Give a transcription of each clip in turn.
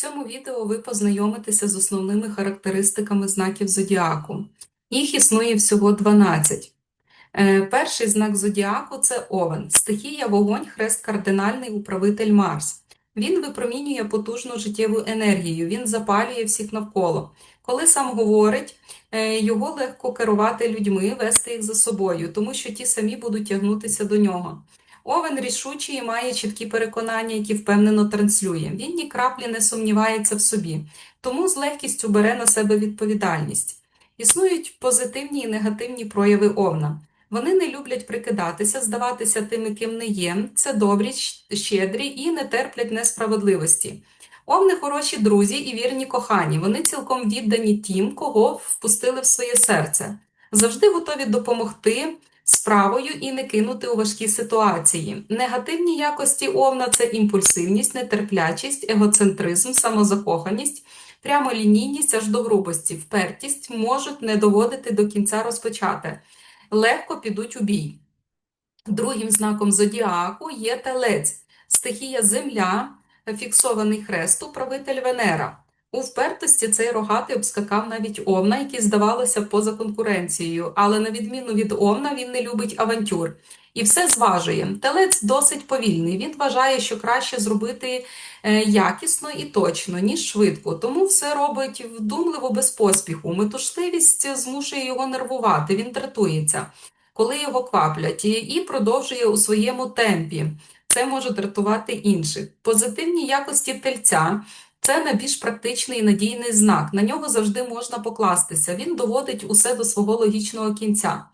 цьому відео ви познайомитеся з основними характеристиками знаків зодіаку. Їх існує всього 12. Е, Перший знак зодіаку це Овен, стихія вогонь, хрест кардинальний, управитель Марс. Він випромінює потужну життєву енергію, він запалює всіх навколо. Коли сам говорить, е, його легко керувати людьми, вести їх за собою, тому що ті самі будуть тягнутися до нього. Овен рішучий і має чіткі переконання, які впевнено транслює. Він ні краплі не сумнівається в собі, тому з легкістю бере на себе відповідальність. Існують позитивні і негативні прояви овна. Вони не люблять прикидатися, здаватися тими, ким не є. Це добрі, щедрі і не терплять несправедливості. Овни хороші друзі і вірні кохані. Вони цілком віддані тим, кого впустили в своє серце. Завжди готові допомогти справою і не кинути у важкі ситуації. Негативні якості овна це імпульсивність, нетерплячість, егоцентризм, самозакоханість, прямолінійність аж до грубості, впертість можуть не доводити до кінця розпочати, легко підуть у бій. Другим знаком зодіаку є телець, стихія земля, фіксований хрест, управитель Венера. У впертості цей рогатий обскакав навіть Овна, який здавалося поза конкуренцією, але на відміну від Овна він не любить авантюр. І все зважує. Телець досить повільний. Він вважає, що краще зробити е, якісно і точно, ніж швидко. Тому все робить вдумливо без поспіху. Метушливість змушує його нервувати, він дратується, коли його кваплять, і продовжує у своєму темпі. Це може дратувати інших. Позитивні якості тельця. Це найбільш практичний і надійний знак. На нього завжди можна покластися. Він доводить усе до свого логічного кінця.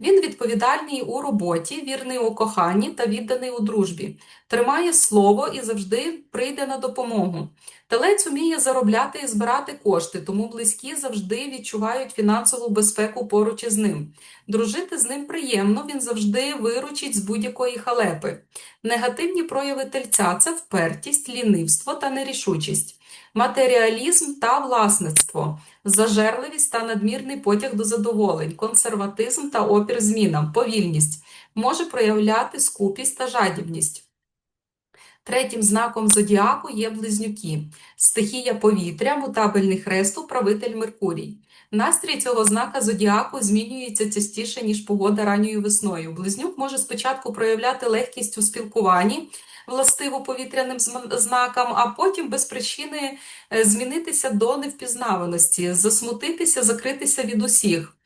Він відповідальний у роботі, вірний у коханні та відданий у дружбі, тримає слово і завжди прийде на допомогу. Телець уміє заробляти і збирати кошти, тому близькі завжди відчувають фінансову безпеку поруч із ним. Дружити з ним приємно, він завжди виручить з будь-якої халепи. Негативні прояви тельця це впертість, лінивство та нерішучість, матеріалізм та власництво, зажерливість та надмірний потяг до задоволень, консерватизм та опір змінам, повільність, може проявляти скупість та жадібність. Третім знаком зодіаку є близнюки, стихія повітря, мутабельний хрест, управитель Меркурій. Настрій цього знака зодіаку змінюється частіше, ніж погода ранньою весною. Близнюк може спочатку проявляти легкість у спілкуванні, властиво повітряним знакам, а потім без причини е, змінитися до невпізнаваності, засмутитися, закритися від усіх.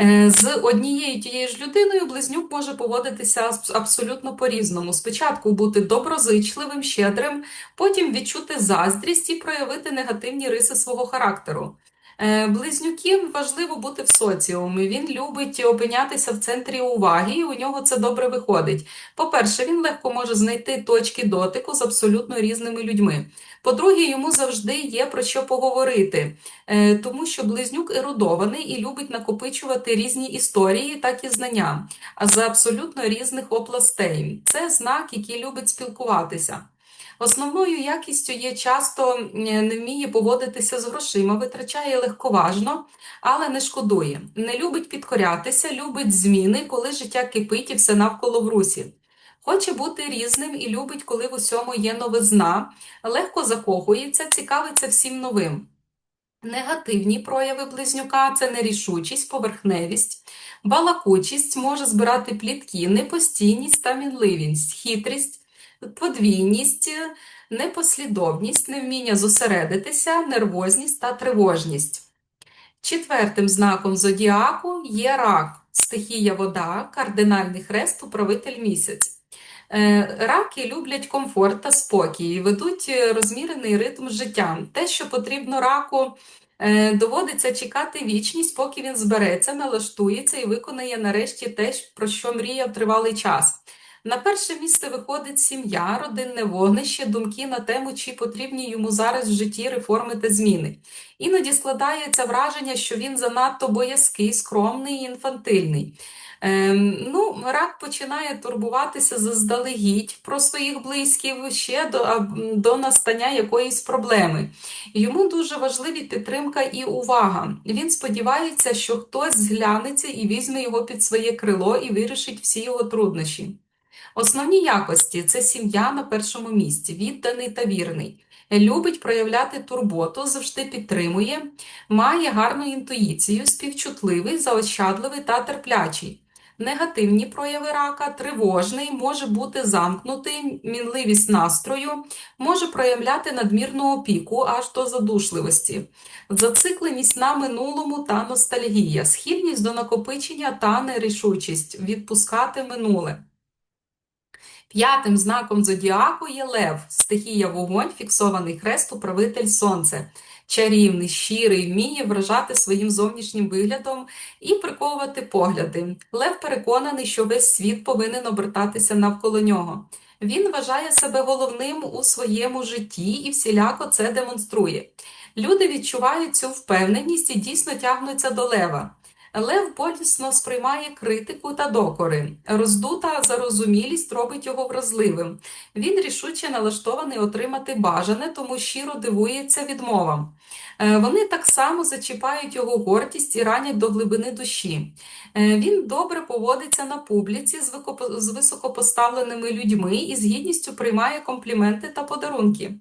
Е, з однією тією ж людиною близнюк може поводитися абсолютно по-різному. Спочатку бути доброзичливим, щедрим, потім відчути заздрість і проявити негативні риси свого характеру. Е, близнюків важливо бути в соціумі. Він любить опинятися в центрі уваги, і у нього це добре виходить. По-перше, він легко може знайти точки дотику з абсолютно різними людьми. По-друге, йому завжди є про що поговорити, е, тому що близнюк ерудований і любить накопичувати різні історії, так і знання, а з абсолютно різних областей. Це знак, який любить спілкуватися. Основною якістю є часто не вміє поводитися з грошима, витрачає легковажно, але не шкодує. Не любить підкорятися, любить зміни, коли життя кипить і все навколо в русі. Хоче бути різним і любить, коли в усьому є новизна, легко закохується, цікавиться всім новим. Негативні прояви близнюка це нерішучість, поверхневість, балакучість може збирати плітки, непостійність та мінливість, хитрість подвійність, непослідовність, невміння зосередитися, нервозність та тривожність. Четвертим знаком зодіаку є рак, стихія вода, кардинальний хрест, управитель місяць. Е, раки люблять комфорт та спокій, ведуть розмірений ритм життя. Те, що потрібно раку, е, доводиться чекати вічність, поки він збереться, налаштується і виконає нарешті те, про що мріяв тривалий час. На перше місце виходить сім'я, родинне вогнище, думки на тему, чи потрібні йому зараз в житті реформи та зміни. Іноді складається враження, що він занадто боязкий, скромний і інфантильний. Ем, ну, Рак починає турбуватися заздалегідь про своїх близьких ще до, до настання якоїсь проблеми. Йому дуже важливі підтримка і увага. Він сподівається, що хтось зглянеться і візьме його під своє крило і вирішить всі його труднощі. Основні якості це сім'я на першому місці, відданий та вірний. любить проявляти турботу, завжди підтримує, має гарну інтуїцію, співчутливий, заощадливий та терплячий. Негативні прояви рака, тривожний, може бути замкнутий, мінливість настрою, може проявляти надмірну опіку аж до задушливості, зацикленість на минулому та ностальгія, схильність до накопичення та нерішучість відпускати минуле. П'ятим знаком зодіаку є лев, стихія вогонь, фіксований хрест, управитель сонце. Чарівний, щирий, вміє вражати своїм зовнішнім виглядом і приковувати погляди. Лев переконаний, що весь світ повинен обертатися навколо нього. Він вважає себе головним у своєму житті і всіляко це демонструє. Люди відчувають цю впевненість і дійсно тягнуться до лева. Лев болісно сприймає критику та докори. Роздута зарозумілість робить його вразливим. Він рішуче налаштований отримати бажане, тому щиро дивується відмовам. Е, Вони так само зачіпають його гордість і ранять до глибини душі. Е, Він добре поводиться на публіці з високопоставленими людьми і з гідністю приймає компліменти та подарунки.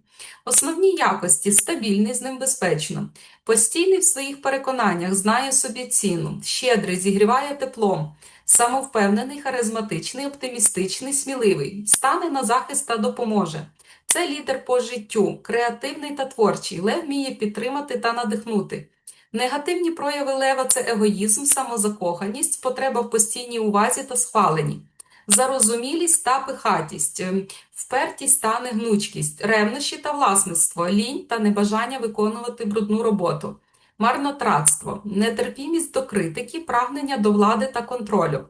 Основні якості стабільний з ним безпечно. Постійний в своїх переконаннях, знає собі ціну, щедрий, зігріває теплом, самовпевнений, харизматичний, оптимістичний, сміливий, стане на захист та допоможе. Це лідер по життю, креативний та творчий. Лев вміє підтримати та надихнути. Негативні прояви лева це егоїзм, самозакоханість, потреба в постійній увазі та схваленні, зарозумілість та пихатість, ем, впертість та негнучкість, ревнощі та власництво, лінь та небажання виконувати брудну роботу, марнотратство, нетерпімість до критики, прагнення до влади та контролю.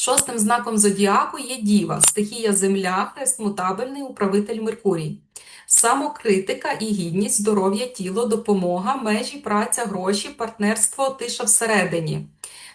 Шостим знаком зодіаку є Діва, стихія Земля, хрест мутабельний, управитель Меркурій. Самокритика і гідність, здоров'я, тіло, допомога, межі, праця, гроші, партнерство, тиша всередині.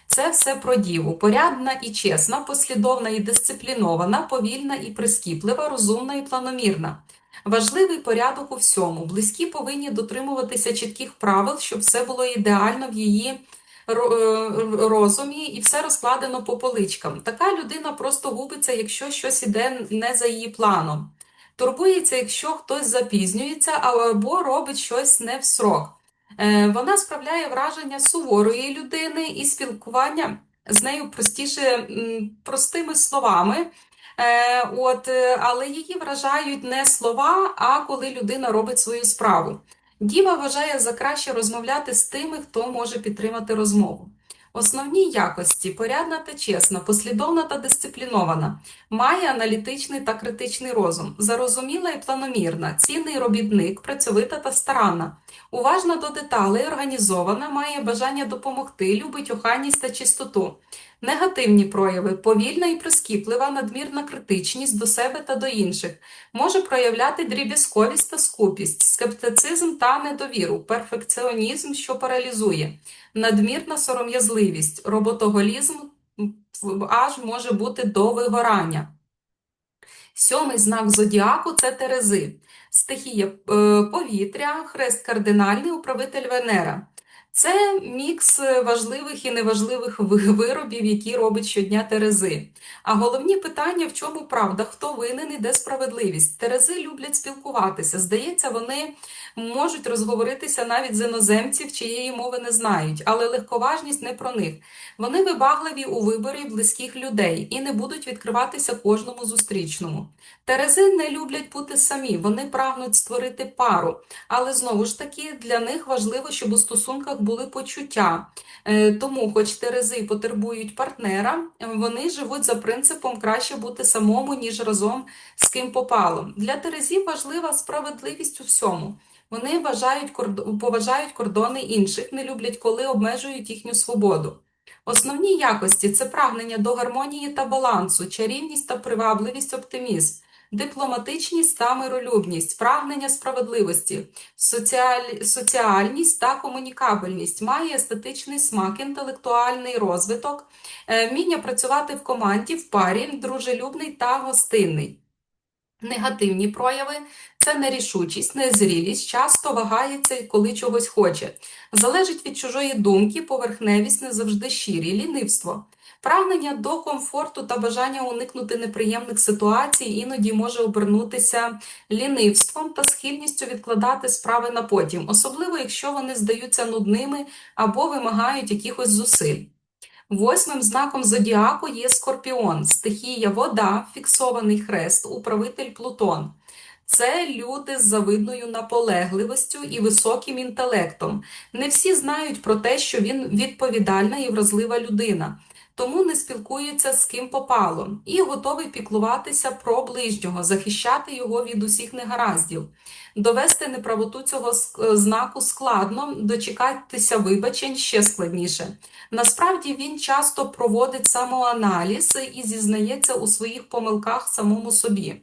Це все про діву. Порядна і чесна, послідовна і дисциплінована, повільна і прискіплива, розумна і планомірна. Важливий порядок у всьому. Близькі повинні дотримуватися чітких правил, щоб все було ідеально в її розумі і все розкладено по поличкам. Така людина просто губиться, якщо щось іде не за її планом. Турбується, якщо хтось запізнюється або робить щось не в срок. Е, Вона справляє враження суворої людини і спілкування з нею простіше простими словами. Е, От, е, але її вражають не слова, а коли людина робить свою справу. Діва вважає за краще розмовляти з тими, хто може підтримати розмову. Основні якості порядна та чесна, послідовна та дисциплінована, має аналітичний та критичний розум, зарозуміла і планомірна, цінний робітник, працьовита та старанна, уважна до деталей, організована, має бажання допомогти, любить охайність та чистоту. Негативні прояви повільна і прискіплива, надмірна критичність до себе та до інших, може проявляти дріб'язковість та скупість, скептицизм та недовіру, перфекціонізм, що паралізує, надмірна сором'язливість, роботоголізм аж може бути до вигорання. Сьомий знак зодіаку це Терези. Стихія е, повітря, хрест кардинальний, управитель Венера. Це мікс е, важливих і неважливих виробів, які робить щодня Терези. А головні питання, в чому правда, хто винен і де справедливість. Терези люблять спілкуватися. Здається, вони можуть розговоритися навіть з іноземців, чиєї мови не знають, але легковажність не про них. Вони вибагливі у виборі близьких людей і не будуть відкриватися кожному зустрічному. Терези не люблять бути самі, вони прагнуть створити пару, але знову ж таки для них важливо, щоб у стосунках були почуття. Е, Тому, хоч Терези потребують партнера, вони живуть за принципом краще бути самому, ніж разом з ким попало. Для Терезів важлива справедливість у всьому. Вони вважають, поважають кордони інших, не люблять, коли обмежують їхню свободу. Основні якості це прагнення до гармонії та балансу, чарівність та привабливість, оптимізм, дипломатичність та миролюбність, прагнення справедливості, соціаль... соціальність та комунікабельність, має естетичний смак, інтелектуальний розвиток, е, вміння працювати в команді, в парі, дружелюбний та гостинний. Негативні прояви це нерішучість, незрілість, часто вагається, коли чогось хоче. Залежить від чужої думки, поверхневість не завжди щирі, лінивство. Прагнення до комфорту та бажання уникнути неприємних ситуацій іноді може обернутися лінивством та схильністю відкладати справи на потім, особливо якщо вони здаються нудними або вимагають якихось зусиль. Восьмим знаком зодіаку є скорпіон, стихія вода, фіксований хрест, управитель Плутон. Це люди з завидною наполегливістю і високим інтелектом. Не всі знають про те, що він відповідальна і вразлива людина, тому не спілкується з ким попало і готовий піклуватися про ближнього, захищати його від усіх негараздів. Довести неправоту цього знаку складно, дочекатися вибачень ще складніше. Насправді він часто проводить самоаналіз і зізнається у своїх помилках самому собі.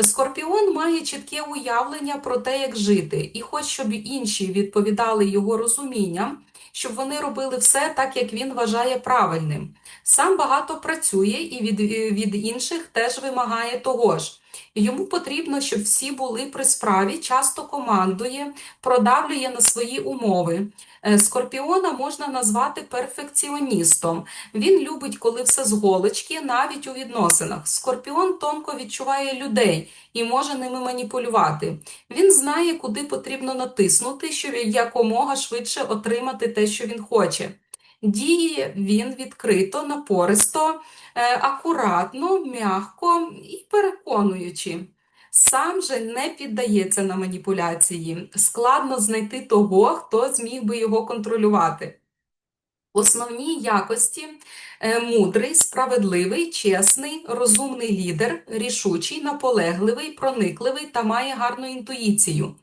Скорпіон має чітке уявлення про те, як жити, і хоч щоб інші відповідали його розумінням, щоб вони робили все так, як він вважає правильним. Сам багато працює і від, від інших теж вимагає того ж. Йому потрібно, щоб всі були при справі, часто командує, продавлює на свої умови. Е, Скорпіона можна назвати перфекціоністом. Він любить, коли все з голочки, навіть у відносинах. Скорпіон тонко відчуває людей і може ними маніпулювати. Він знає, куди потрібно натиснути, щоб якомога швидше отримати те, що він хоче. Діє він відкрито, напористо, е, акуратно, м'яко і переконуючи. Сам же не піддається на маніпуляції. Складно знайти того, хто зміг би його контролювати. Основні якості е, мудрий, справедливий, чесний, розумний лідер, рішучий, наполегливий, проникливий та має гарну інтуїцію.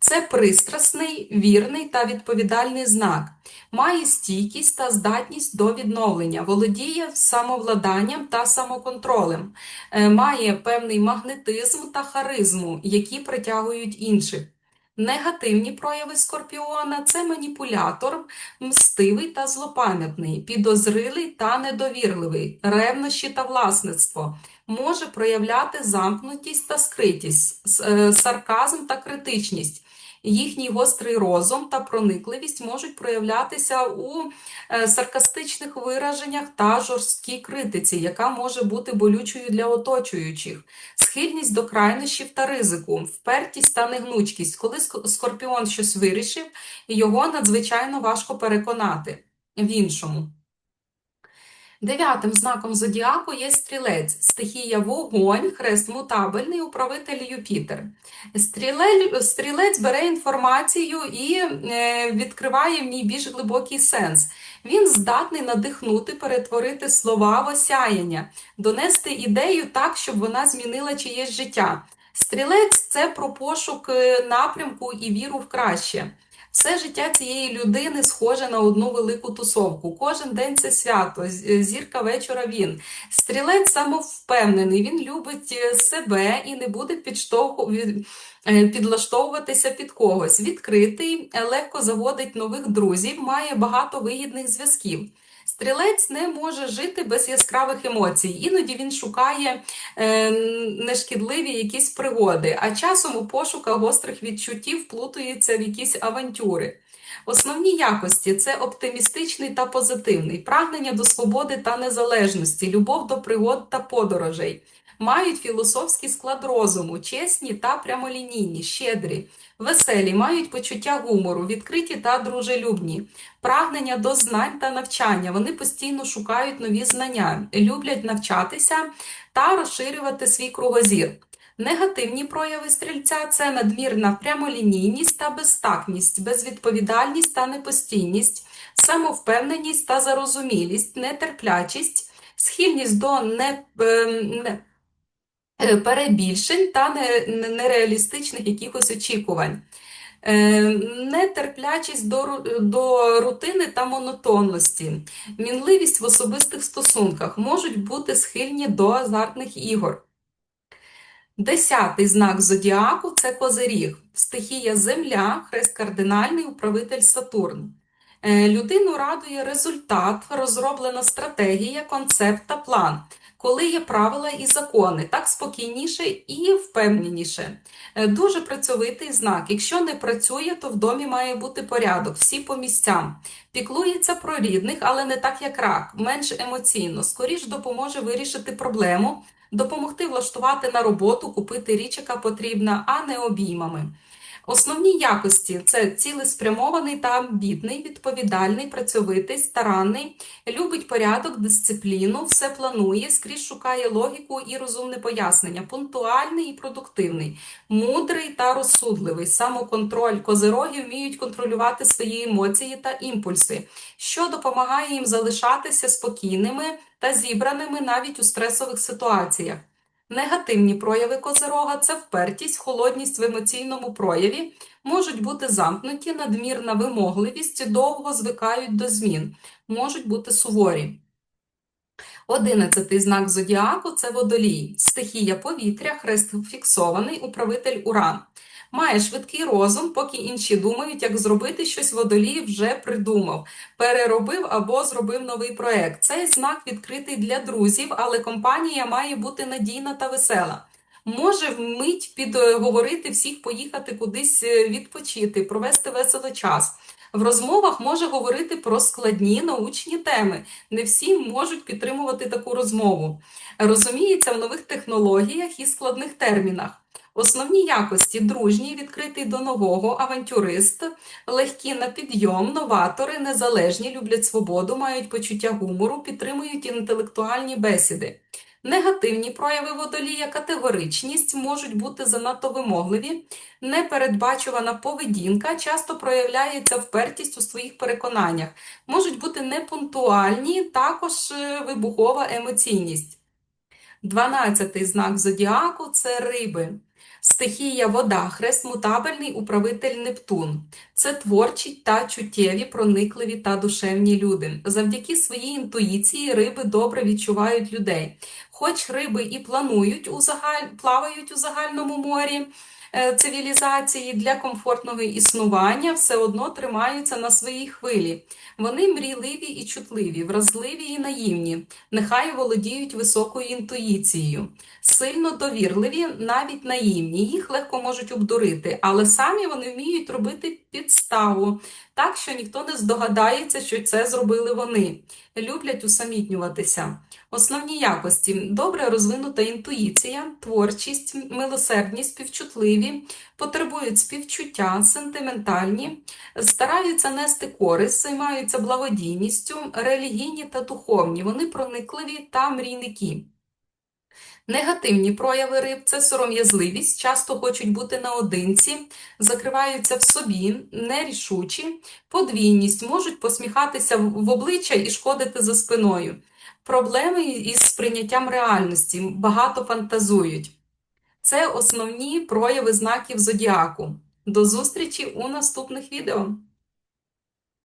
Це пристрасний, вірний та відповідальний знак, має стійкість та здатність до відновлення, володіє самовладанням та самоконтролем, е, має певний магнетизм та харизму, які притягують інших. Негативні прояви скорпіона це маніпулятор, мстивий та злопам'ятний, підозрилий та недовірливий, ревнощі та власництво, може проявляти замкнутість та скритість, е, сарказм та критичність. Їхній гострий розум та проникливість можуть проявлятися у е, саркастичних вираженнях та жорсткій критиці, яка може бути болючою для оточуючих, схильність до крайнощів та ризику, впертість та негнучкість. Коли скорпіон щось вирішив, його надзвичайно важко переконати в іншому. Дев'ятим знаком зодіаку є стрілець, стихія вогонь, хрест мутабельний, управитель Юпітер. Стрілець бере інформацію і е, відкриває в ній більш глибокий сенс. Він здатний надихнути, перетворити слова в осяяння, донести ідею так, щоб вона змінила чиєсь життя. Стрілець це про пошук е, напрямку і віру в краще. Все життя цієї людини схоже на одну велику тусовку. Кожен день це свято, зірка вечора він. Стрілець самовпевнений, він любить е, себе і не буде е, підлаштовуватися під когось. Відкритий, легко заводить нових друзів, має багато вигідних зв'язків. Стрілець не може жити без яскравих емоцій. Іноді він шукає е, нешкідливі якісь пригоди, а часом у пошуках гострих відчуттів плутується в якісь авантюри. Основні якості це оптимістичний та позитивний, прагнення до свободи та незалежності, любов до пригод та подорожей мають філософський склад розуму, чесні та прямолінійні, щедрі, веселі, мають почуття гумору, відкриті та дружелюбні, прагнення до знань та навчання. Вони постійно шукають нові знання, люблять навчатися та розширювати свій кругозір. Негативні прояви стрільця це надмірна прямолінійність та безтакність, безвідповідальність та непостійність, самовпевненість та зарозумілість, нетерплячість, схильність до не, не, Е, перебільшень та нереалістичних якихось очікувань. Е, нетерплячість до до рутини та монотонності, мінливість в особистих стосунках можуть бути схильні до азартних ігор. Десятий знак зодіаку це козиріг, стихія Земля, хрест кардинальний управитель Сатурн. Е, людину радує результат, розроблена стратегія, концепт та план. Коли є правила і закони, так спокійніше і впевненіше. Е, Дуже працьовитий знак. Якщо не працює, то в домі має бути порядок, всі по місцям. Піклується про рідних, але не так, як рак, менш емоційно. Скоріш допоможе вирішити проблему, допомогти влаштувати на роботу, купити річ, яка потрібна, а не обіймами. Основні якості це цілеспрямований та амбітний, відповідальний, працьовитий, старанний, любить порядок, дисципліну, все планує, скрізь шукає логіку і розумне пояснення, пунктуальний і продуктивний, мудрий та розсудливий, самоконтроль. Козироги вміють контролювати свої емоції та імпульси, що допомагає їм залишатися спокійними та зібраними навіть у стресових ситуаціях. Негативні прояви козирога це впертість, холодність в емоційному прояві, можуть бути замкнуті, надмірна вимогливість, довго звикають до змін, можуть бути суворі. Одинадцятий знак зодіаку це водолій, стихія повітря, хрест фіксований, управитель уран. Має швидкий розум, поки інші думають, як зробити щось водолій вже придумав, переробив або зробив новий проект. Цей знак відкритий для друзів, але компанія має бути надійна та весела. Може вмить підговорити всіх поїхати кудись е, відпочити, провести весело час. В розмовах може говорити про складні научні теми. Не всі можуть підтримувати таку розмову. Розуміється в нових технологіях і складних термінах. Основні якості дружній, відкритий до нового, авантюрист, легкі на підйом, новатори, незалежні, люблять свободу, мають почуття гумору, підтримують інтелектуальні бесіди. Негативні прояви водолія, категоричність, можуть бути занадто вимогливі, непередбачувана поведінка, часто проявляється впертість у своїх переконаннях, можуть бути непунктуальні, також е, вибухова емоційність. Дванадцятий знак зодіаку це риби. Стихія вода, хрест мутабельний управитель Нептун. Це творчі та чуттєві, проникливі та душевні люди. Завдяки своїй інтуїції риби добре відчувають людей. Хоч риби і планують у загаль... плавають у загальному морі е, цивілізації для комфортного існування, все одно тримаються на своїй хвилі. Вони мрійливі і чутливі, вразливі і наївні, нехай володіють високою інтуїцією, сильно довірливі, навіть наївні. Їх легко можуть обдурити, але самі вони вміють робити підставу, так що ніхто не здогадається, що це зробили вони. Люблять усамітнюватися. Основні якості добре розвинута інтуїція, творчість, милосердність, співчутливі, потребують співчуття, сентиментальні, стараються нести користь, займаються благодійністю, релігійні та духовні. Вони проникливі та мрійники. Негативні прояви риб це сором'язливість, часто хочуть бути наодинці, закриваються в собі, нерішучі, подвійність, можуть посміхатися в обличчя і шкодити за спиною. Проблеми із сприйняттям реальності, багато фантазують. Це основні прояви знаків зодіаку. До зустрічі у наступних відео!